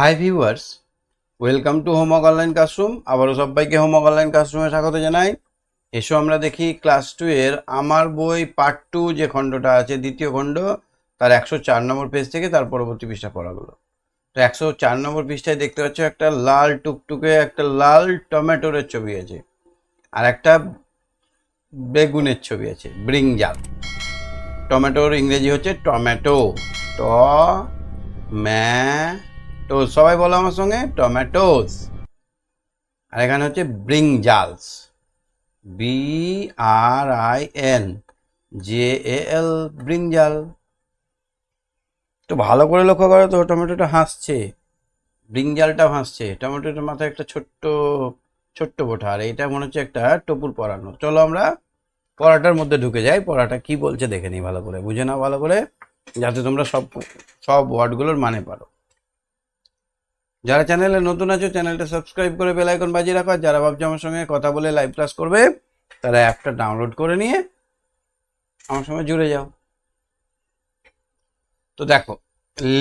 Hi viewers welcome to homework online classroom আবারও সবাইকে homework online ক্লাসরুমে স্বাগত জানাই। এসো আমরা দেখি ক্লাস টু এর আমার বই পার্ট টু যে খণ্ডটা আছে, দ্বিতীয় খণ্ড, তার একশো চার নম্বর পেজ থেকে তার পরবর্তী পৃষ্ঠা পড়াগুলো। তো একশো চার নম্বর পৃষ্ঠায় দেখতে পাচ্ছ একটা লাল টুকটুকে একটা লাল টমেটোরের ছবি আছে, আর একটা বেগুনের ছবি আছে ব্রিংজাল টমেটোর ইংরেজি হচ্ছে টমেটো, ট ম্যা তো সবাই বলো আমার সঙ্গে টমেটোস আর এখানে হচ্ছে brinjals B R I N J A L brinjal তো ভালো করে লক্ষ্য করো তো, টমেটোটা হাসছে ব্রিংজালটাও হাসছে টমেটোটার মাথায় একটা ছোট্ট ছোট্ট বোঠা। আর এটা মনে হচ্ছে একটা টপুর পরানো। চলো আমরা পরাটার মধ্যে ঢুকে যাই। পড়াটা কি বলছে দেখে নিই ভালো করে। বুঝে নাও ভালো করে, যাতে তোমরা সব সব ওয়ার্ডগুলোর মানে পারো। যারা চ্যানেলে নতুন আছো, চ্যানেলটা সাবস্ক্রাইব করে বেল আইকন বাজিয়ে রাখো। আর যারা ভাবছ আমার সঙ্গে কথা বলে লাইভ ক্লাস করবে, তারা অ্যাপটা ডাউনলোড করে নিয়ে আমার সঙ্গে জুড়ে যাও। তো দেখো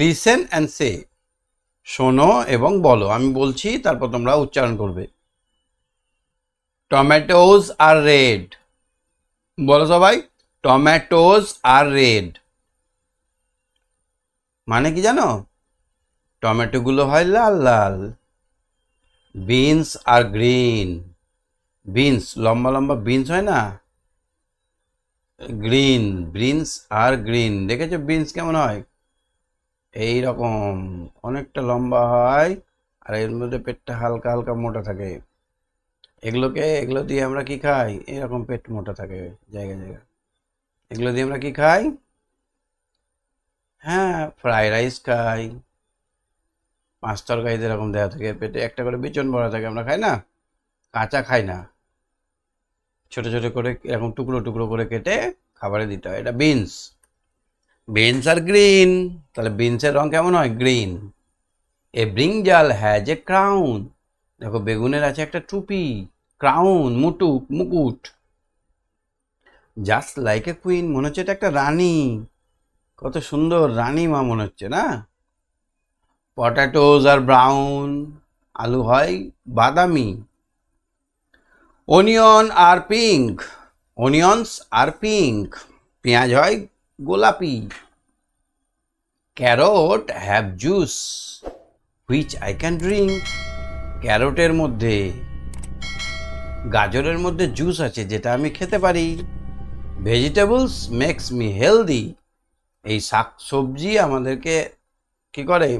লিসেন অ্যান্ড সে শোনো এবং বলো। আমি বলছি, তারপর তোমরা উচ্চারণ করবে। টমেটোজ আর রেড বলো সবাই টমেটোজ আর রেড মানে কি জানো? টমেটোগুলো হয় লাল লাল। Beans are green. বিনস, লম্বা লম্বা বিনস হয় না? Green, beans are green. দেখেছ বিনস কেমন হয়? এই রকম। অনেকটা লম্বা হয় আর এর মধ্যে পেটটা হালকা হালকা মোটা থাকে। এগুলোকে, এগুলো দিয়ে আমরা কি খাই? এরকম পেট মোটা থাকে জায়গা জায়গা এগুলো দিয়ে আমরা কি খাই? হ্যাঁ ফ্রাইড রাইস খাই। পাঁচ তরকারিতে এরকম দেওয়া থাকে, পেটে একটা করে বিচন ভরা থাকে, আমরা খাই না? কাঁচা খাই না। ছোট ছোট করে এরকম টুকরো টুকরো করে কেটে খাবারে দিতে হয়। এটা বিনস। বিনস আর গ্রিন। তাহলে বিনসের রং কেমন হয়? Green. A brinjal has a crown. দেখো, বেগুনের আছে একটা টুপি। ক্রাউন, মুটুক, মুকুট। Just like a queen. মনে হচ্ছে এটা একটা রানী। কত সুন্দর রানী মা মনে হচ্ছে, না? পটাটোজ আর ব্রাউন আলু হয় বাদামি। Onion are pink onions are pink পেঁয়াজ হয় গোলাপি। Carrot have juice which I can drink ক্যারটের মধ্যে, গাজরের মধ্যে জুস আছে যেটা আমি খেতে পারি। ভেজিটেবলস মেক্স মি হেলদি এই শাক সবজি আমাদেরকে কি করে?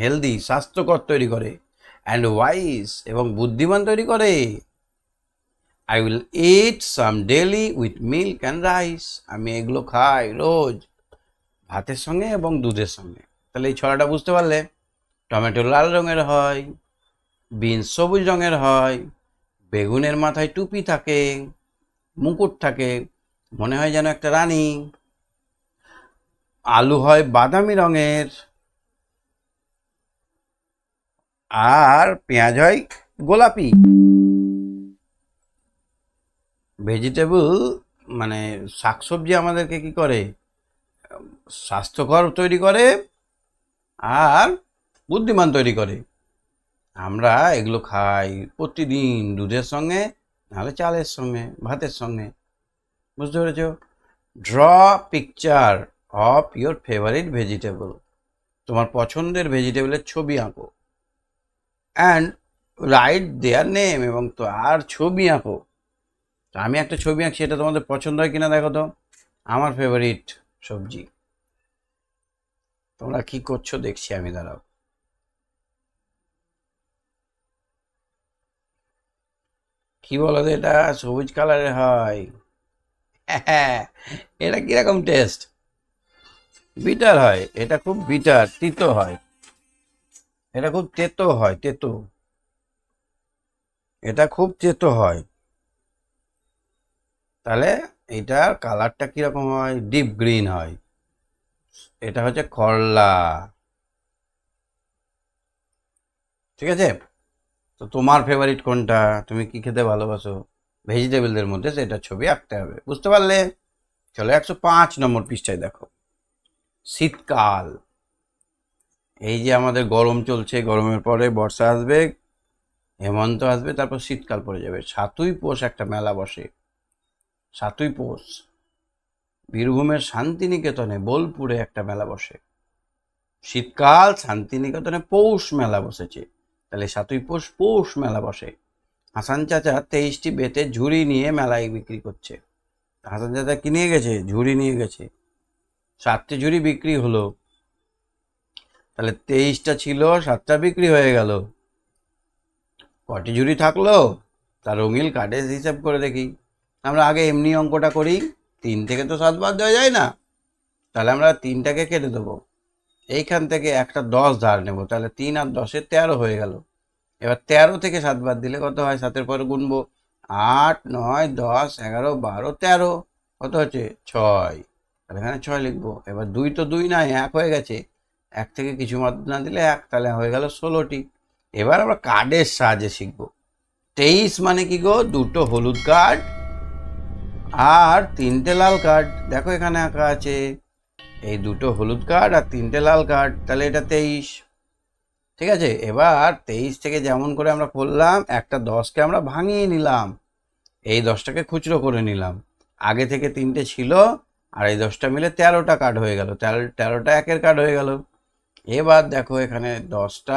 হেলদি, স্বাস্থ্যকর তৈরি করে অ্যান্ড ওয়াইস এবং বুদ্ধিমান তৈরি করে। I will eat some daily with milk and rice আমি এগুলো খাই রোজ, ভাতের সঙ্গে এবং দুধের সঙ্গে। তাহলে এই ছড়াটা বুঝতে পারলে, টমেটো লাল রঙের হয়, বিনস সবুজ রঙের হয়, বেগুনের মাথায় টুপি থাকে, মুকুট থাকে, মনে হয় যেন একটা রানী। আলু হয় বাদামি রঙের আর পেঁয়াজ হয় গোলাপি। ভেজিটেবল মানে শাকসবজি আমাদেরকে কি করে? স্বাস্থ্যকর তৈরি করে আর বুদ্ধিমান তৈরি করে। আমরা এগুলো খাই প্রতিদিন দুধের সঙ্গে, নাহলে চালের সঙ্গে, ভাতের সঙ্গে। বুঝতে পেরেছ? Draw picture of your favourite vegetable তোমার পছন্দের ভেজিটেবলের ছবি আঁকো। অ্যান্ড রাইট দেয়ার নেম এবং তো আর ছবি আঁকো। তো আমি একটা ছবি আঁকছি, এটা তোমাদের পছন্দ হয় কিনা দেখো তো। আমার ফেভারিট সবজি। তোমরা কি করছ দেখছি আমি, দাঁড়াও। কি বলো তো এটা? সবুজ কালারের হয়। এটা কীরকম টেস্ট বিটার হয়। এটা খুব বিটার তিতো হয়। এটা খুব তেতো হয়, তেতো। এটা খুব তেতো হয়। তাহলে এটার কালারটা কীরকম হয়? ডিপ গ্রিন হয়। এটা হচ্ছে করলা ঠিক আছে? তো তোমার ফেভারিট কোনটা? তুমি কি খেতে ভালোবাসো? ভেজিটেবলদের মধ্যে সেটা ছবি আঁকতে হবে। বুঝতে পারলে? চলো একশো পাঁচ নম্বর পৃষ্ঠায় দেখো। শীতকাল। এই যে আমাদের গরম চলছে, গরমের পরে বর্ষা আসবে, হেমন্ত আসবে, তারপর শীতকাল পড়ে যাবে। সাতুই পৌষ একটা মেলা বসে। সাতই পৌষ। বীরভূমের শান্তিনিকেতনে বোলপুরে একটা মেলা বসে। শীতকাল শান্তিনিকেতনে পৌষ মেলা বসেছে। তাহলে সাতুই পৌষ পৌষ মেলা বসে। হাসান চাচা তেইশটি বেতের ঝুড়ি নিয়ে মেলায় বিক্রি করছে। হাসান চাচা কি নিয়ে গেছে, ঝুড়ি নিয়ে গেছে। সাতটি ঝুড়ি বিক্রি হলো। তাহলে তেইশটা ছিল, সাতটা বিক্রি হয়ে গেল। কটি ঝুড়ি থাকল তার রঙিল কার্ডে হিসাব করে দেখি। আমরা আগে এমনি অঙ্কটা করি, তিন থেকে তো সাত বাদ দেওয়া যায় না। তাহলে আমরা তিনটাকে কেটে দেবো। এইখান থেকে একটা দশ ধার নেব, তাহলে তিন আর দশে তেরো হয়ে গেল। এবার তেরো থেকে সাত বাদ দিলে কত হয়? সাতের পরে গুনবো। আট, নয়, দশ, এগারো, বারো, তেরো। কত হচ্ছে? ছয়। তাহলে এখানে ছয় লিখব। এবার দুই তো দুই নয়, এক হয়ে গেছে। এক থেকে কিছু মাত্র না দিলে এক, তাহলে হয়ে গেল ষোলোটি। এবার আমরা কার্ডের সাহায্যে শিখব। তেইশ মানে কি গো? দুটো হলুদ কার্ড আর তিনটে লাল কার্ড দেখো এখানে আঁকা আছে। এই দুটো হলুদ কার্ড আর তিনটে লাল কার্ড তাহলে এটা তেইশ। ঠিক আছে? এবার তেইশ থেকে যেমন করে আমরা করলাম, একটা দশকে আমরা ভাঙিয়ে নিলাম। এই দশটাকে খুচরো করে নিলাম। আগে থেকে তিনটে ছিল, আর এই দশটা মিলে তেরোটা কার্ড হয়ে গেল। তেরো, তেরোটা একের কার্ড হয়ে গেল। এবার দেখো এখানে দশটা,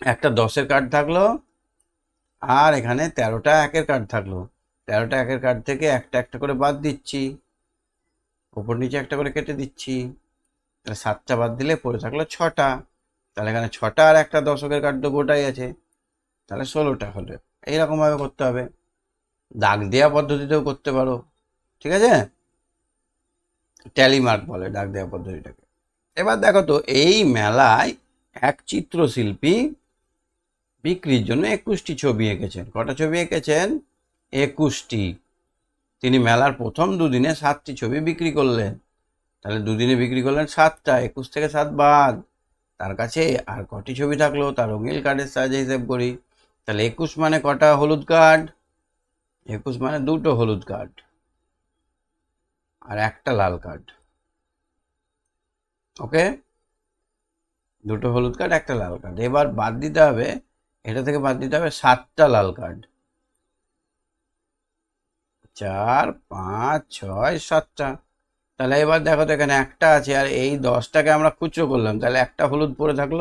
একটা দশের কার্ড থাকল আর এখানে তেরোটা একের কার্ড থাকল। তেরোটা একের কার্ড থেকে একটা একটা করে বাদ দিচ্ছি, ওপর নিচে একটা করে কেটে দিচ্ছি। তাহলে সাতটা বাদ দিলে পড়ে থাকল ছটা। তাহলে এখানে ছটা আর একটা দশকের কার্ড তো গোটাই আছে। তাহলে ষোলোটা হলে। এইরকমভাবে করতে হবে। দাগ দেওয়া পদ্ধতিতেও করতে পারো। ঠিক আছে? ট্যালিমার্ক বলে দাগ দেওয়া পদ্ধতিটাকে। এবার দেখো তো, এই মেলায় এক চিত্রশিল্পী বিক্রির জন্য একুশটি ছবি এঁকেছেন। কটা ছবি এঁকেছেন? একুশটি। তিনি মেলার প্রথম দুদিনে সাতটি ছবি বিক্রি করলেন। তাহলে দুদিনে বিক্রি করলেন সাতটা, একুশ থেকে সাত বাদ। তার কাছে আর কটি ছবি থাকল? তার রঙিল কার্ডের সাহায্যে হিসেব করি। তাহলে একুশ মানে কটা হলুদ কার্ড? একুশ মানে দুটো হলুদ কার্ড। আর একটা লাল কার্ড। ওকে দুটো হলুদ কার্ড একটা লাল কার্ড এবার বাদ দিতে হবে, এটা থেকে বাদ দিতে হবে সাতটা লাল কার্ড চার, পাঁচ, ছয়, সাতটা। তাহলে এবার দেখো তো এখানে একটা আছে, আর এই দশটাকে আমরা খুচরো করলাম। তাহলে একটা হলুদ পড়ে থাকল।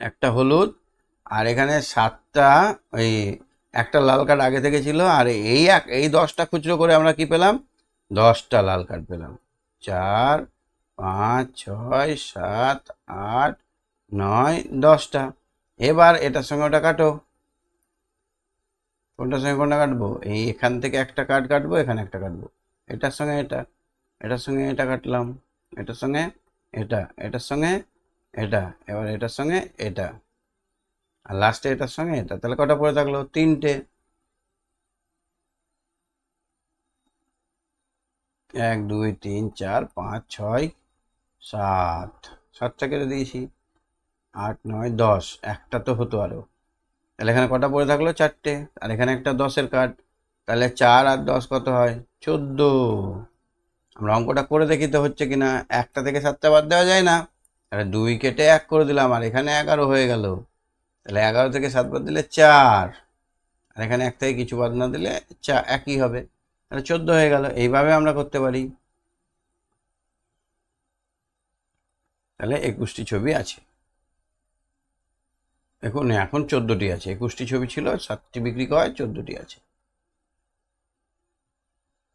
একটা হলুদ, আর এখানে সাতটা, ওই একটা লাল কার্ড আগে থেকে ছিল, আর এই এক, এই দশটা খুচরো করে আমরা কি পেলাম? দশটা লাল কার্ড পেলাম। চার পাঁচ, ছয়, সাত, আট, নয়, দশটা। এবার এটার সঙ্গে ওটা কাটো। কোনটার সঙ্গে কোনটা কাটবো? এই এখান থেকে একটা কার্ড কাটবো, এখানে একটা কাটবো। এটার সঙ্গে এটা, এটার সঙ্গে এটা কাটলাম। এটার সঙ্গে এটা, এটার সঙ্গে এটা, এবার এটার সঙ্গে এটা। আর লাস্টে এটার সঙ্গে এটা। তাহলে কটা পড়ে থাকল? তিনটে। এক, দুই, তিন, চার, পাঁচ, ছয় সাত। সাতটা কেটে দিয়েছি আট, নয়, দশ। একটা তো হতো আরও। তাহলে এখানে কটা পড়ে থাকল? চারটে। আর এখানে একটা দশের কাঠ তাহলে চার আর দশ কত হয়? চোদ্দ। আমরা অঙ্কটা করে দেখি তো হচ্ছে কি না একটা থেকে সাতটা বাদ দেওয়া যায় না। তাহলে দুই কেটে এক করে দিলাম। আর এখানে এগারো হয়ে গেল। তাহলে এগারো থেকে সাত বাদ দিলে চার। আর এখানে এক থেকে কিছু বাদ না দিলে চা একই হবে। তাহলে চোদ্দ হয়ে গেল। এইভাবে আমরা করতে পারি। তাহলে একুশটি ছবি আছে। দেখুন, এখন চোদ্দোটি আছে। একুশটি ছবি ছিল, সাতটি বিক্রি করা হয় চোদ্দোটি আছে।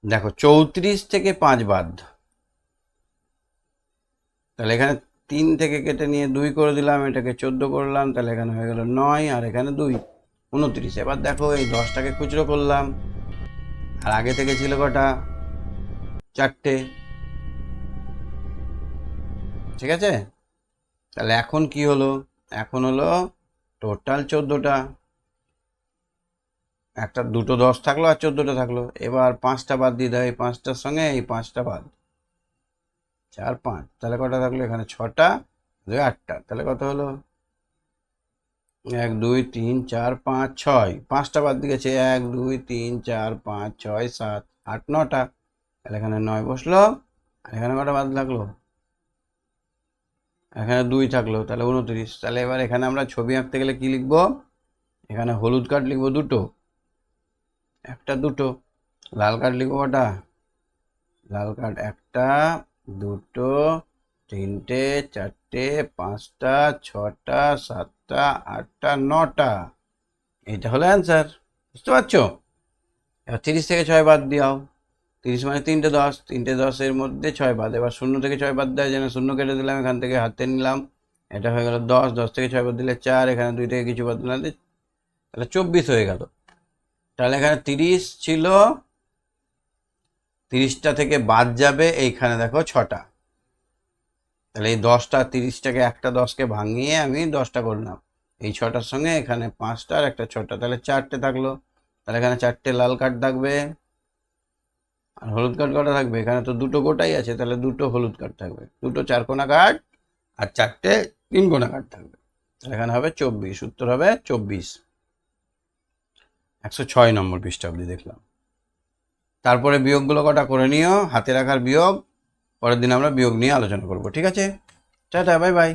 দেখো, চৌত্রিশ থেকে পাঁচ বাদ। তাহলে এখানে তিন থেকে কেটে নিয়ে দুই করে দিলাম, এটাকে চোদ্দ করলাম, তাহলে এখানে হয়ে গেল নয়, আর এখানে দুই, উনত্রিশ। এবার দেখো, এই দশটাকে খুচরো করলাম। আর আগে থেকে ছিল কটা? চারটে। ঠিক আছে? তাহলে এখন কি হলো? এখন হলো টোটাল চোদ্দোটা। একটা দুটো দশ থাকল আর চোদ্দোটা থাকল। এবার পাঁচটা বাদ দিয়ে দেয় এই পাঁচটার সঙ্গে, এই পাঁচটা বাদ। চার, পাঁচ। তাহলে কটা থাকল এখানে? ছটা, দুই, আটটা। তাহলে কত হলো? এক, দুই, তিন, চার, পাঁচ, ছয়। পাঁচটা বাদ দিয়ে গেছে। এক, দুই, তিন, চার, পাঁচ, ছয়, সাত, আট, নটা। তাহলে এখানে নয় বসল। আর এখানে কটা বাদ লাগল? এখানে দুই থাকল, তাহলে উনত্রিশ। তাহলে এবার এখানে আমরা ছবি আঁকতে গেলে কি লিখব? এখানে হলুদ কার্ড লিখব দুটো। একটা দুটো। লাল কার্ড লিখব কটা? লাল কার্ড একটা, দুটো, তিনটে, চারটে, পাঁচটা, ছটা, সাতটা, আটটা, নটা। এটা হলো অ্যান্সার বুঝতে পারছ? এবার তিরিশ থেকে ছয় বাদ দিও তিরিশ মানে তিনটে দশ, তিনটে দশের মধ্যে ছয় বাদ। এবার শূন্য থেকে ছয় বাদ দেয় যেন শূন্য কেটে দিলাম, এখান থেকে হাতে নিলাম। এটা হয়ে গেল দশ দশ থেকে ছয় বাদ দিলে চার, এখানে দুই থেকে কিছু বাদ দিলাম তাহলে চব্বিশ হয়ে গেল। তাহলে এখানে তিরিশ ছিল, তিরিশটা থেকে বাদ যাবে এইখানে দেখো ছটা। তাহলে এই দশটা, তিরিশটাকে একটা দশকে ভাঙিয়ে আমি দশটা করলাম। এই ছটার সঙ্গে এখানে পাঁচটা আর একটা ছটা, তাহলে চারটে থাকল। তাহলে এখানে চারটে লাল কার্ড থাকবে। আর হলুদ কার্ড কটা থাকবে? এখানে তো দুটো গোটাই আছে, তাহলে দুটো হলুদ কার্ড থাকবে। দুটো চার কোনা কার্ড আর চারটে তিন কোনা কার্ড থাকবে। তাহলে এখানে হবে চব্বিশ, উত্তর হবে চব্বিশ। একশো ছয় নম্বর পৃষ্ঠা দেখলাম। তারপরে বিয়োগগুলো কটা করে নিও? হাতে রাখার বিয়োগ, পরের দিন আমরা বিয়োগ নিয়ে আলোচনা করব, ঠিক আছে? Tata, bye bye.